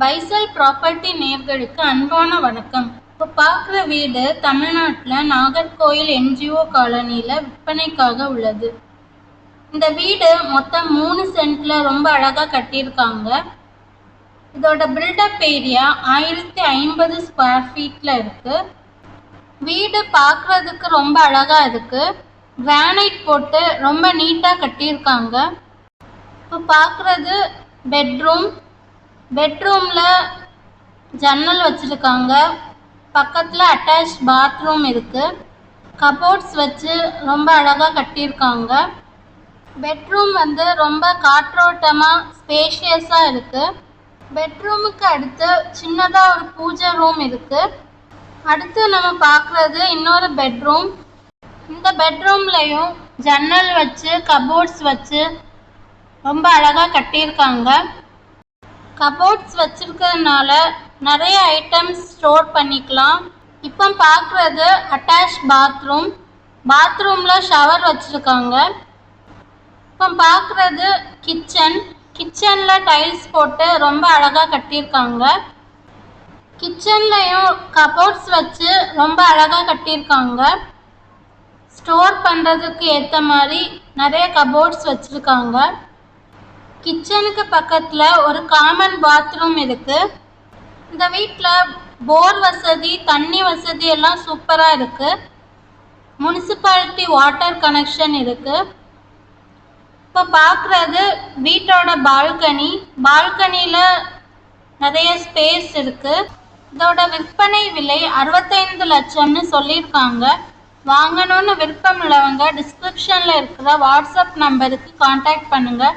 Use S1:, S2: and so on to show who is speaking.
S1: பைசல் property நேர்களுக்கு அன்பான வணக்கம். இப்போ பார்க்குற வீடு தமிழ்நாட்டில் நாகர்கோயில் என்ஜிஓ காலனியில் விற்பனைக்காக உள்ளது. இந்த வீடு மொத்தம் மூணு சென்ட்டில் ரொம்ப அழகாக கட்டியிருக்காங்க. இதோட பில்டப் ஏரியா ஆயிரத்தி ஐம்பது ஸ்கொயர் ஃபீட்டில் இருக்குது வீடு பார்க்குறதுக்கு ரொம்ப அழகாக இருக்குது கிரானைட் போட்டு ரொம்ப நீட்டாக கட்டியிருக்காங்க. இப்போ பார்க்குறது பெட்ரூம் பெட்ரூம்ல ஜன்னல் வச்சிருக்காங்க. பக்கத்துல அட்டாச் பாத்ரூம் இருக்கு. கபோர்ட்ஸ் வச்சு ரொம்ப அழகா கட்டியிருக்காங்க. பெட்ரூம் வந்து ரொம்ப காற்றோட்டமா ஸ்பேஷியஸா இருக்கு. பெட்ரூமுக்கு அடுத்து சின்னதா ஒரு பூஜை ரூம் இருக்கு. அடுத்து நம்ம பார்க்குறது இன்னொரு பெட்ரூம் இந்த பெட்ரூம்லையும் ஜன்னல் வச்சு கபோர்ட்ஸ் வச்சு ரொம்ப அழகாக கட்டியிருக்காங்க. கபோர்ட்ஸ் வச்சிருக்கிறதுனால நிறைய ஐட்டம்ஸ் ஸ்டோர் பண்ணிக்கலாம். இப்போ பார்க்குறது அட்டாச் பாத்ரூம் பாத்ரூமில் ஷவர் வச்சுருக்காங்க. இப்போ பார்க்குறது கிச்சன் கிச்சனில் டைல்ஸ் போட்டு ரொம்ப அழகாக கட்டியிருக்காங்க. கிச்சன்லையும் கபோர்ட்ஸ் வச்சு ரொம்ப அழகாக கட்டியிருக்காங்க. ஸ்டோர் பண்ணுறதுக்கு ஏற்ற மாதிரி நிறைய கபோர்ட்ஸ் வச்சுருக்காங்க. கிச்சனுக்கு பக்கத்தில் ஒரு காமன் பாத்ரூம் இருக்குது இந்த வீட்டில் போர் வசதி தண்ணி வசதி எல்லாம் சூப்பராக இருக்குது முனிசிபாலிட்டி வாட்டர் கனெக்ஷன் இருக்குது இப்போ பார்க்குறது வீட்டோட பால்கனி பால்கனியில் நிறைய ஸ்பேஸ் இருக்குது இதோட விற்பனை விலை அறுபத்தைந்து லட்சம்னு சொல்லியிருக்காங்க. வாங்கணும்னு விருப்பம் உள்ளவங்க டிஸ்கிரிப்ஷனில் இருக்கிற வாட்ஸ்அப் நம்பருக்கு காண்டாக்ட் பண்ணுங்கள்